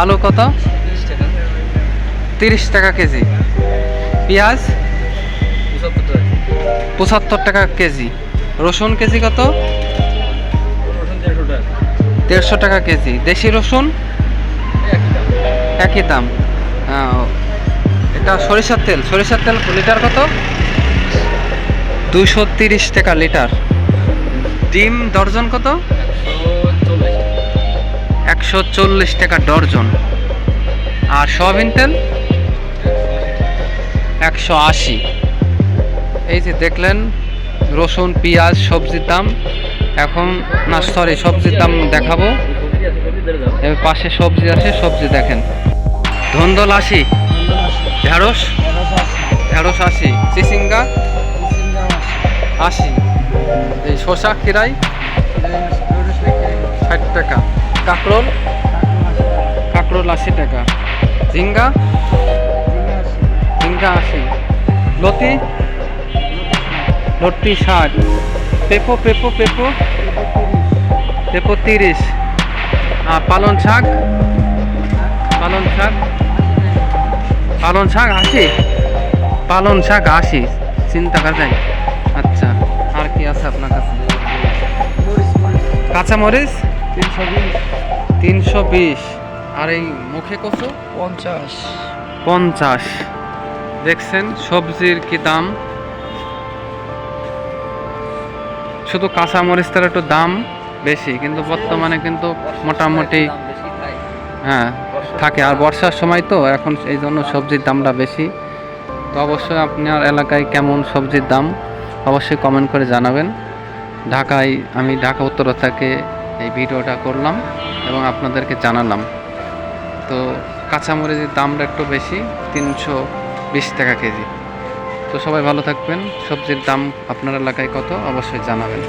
আলু কত? তিরিশ টাকা কেজি। পেঁয়াজ? পঁচাত্তর টাকা কেজি। রসুন কেজি কত? দেড়শো টাকা কেজি। দেশি রসুন? একই দাম। এটা সরিষার তেল। সরিষার তেল লিটার কত? দুইশো তিরিশ টাকা লিটার। ডিম দর্জন কত? একশো চল্লিশ টাকা ডর্জন। আর সয়াবিন তেল? একশো আশি। এই যে দেখলেন, রসুন, পেঁয়াজ, সবজির দাম। এখন, না সরি সবজির দাম দেখাবো। পাশে সবজি আছে, সবজি দেখেন। ধন্দল আশি। ঢেঁড়স? ঢেঁড়স আশি। চিচিঙ্গা? আশি। এই শসা কিরাই ষাট টাকা। কাঁকরোল? কাঁকরোল আশি টাকা। ঝিঙ্গা? ঝিঙ্গা আশি। লতি? লতি ষাট। পেপো পেপো পেপো? পেপো তিরিশ। আর পালন শাক? পালন শাক? পালন শাক আশি? পালন শাক আশি। চিন্তা করা যায়। আচ্ছা আর কি আছে আপনার কাছে? কাঁচা মরিচ তিনশো তিনশো বিশ। আর এই মুখে কচু? পঞ্চাশ। পঞ্চাশ। দেখছেন সবজির কি দাম? শুধু কাঁচা মরিচটার একটু দাম বেশি কিন্তু বর্তমানে কিন্তু মোটামুটি হ্যাঁ থাকে। আর বর্ষার সময় তো এখন এই জন্য সবজির দামটা বেশি। তো অবশ্যই আপনার এলাকায় কেমন সবজির দাম অবশ্যই কমেন্ট করে জানাবেন। ঢাকায় আমি ঢাকা উত্তরা থেকে এই ভিডিওটা করলাম। এবং আপনাদেরকে জানালাম। তো কাঁচামরিচের দামটা একটু বেশি, তিনশো বিশ টাকা কেজি। তো সবাই ভালো থাকবেন। সবজির দাম আপনার এলাকায় কত? অবশ্যই জানাবেন।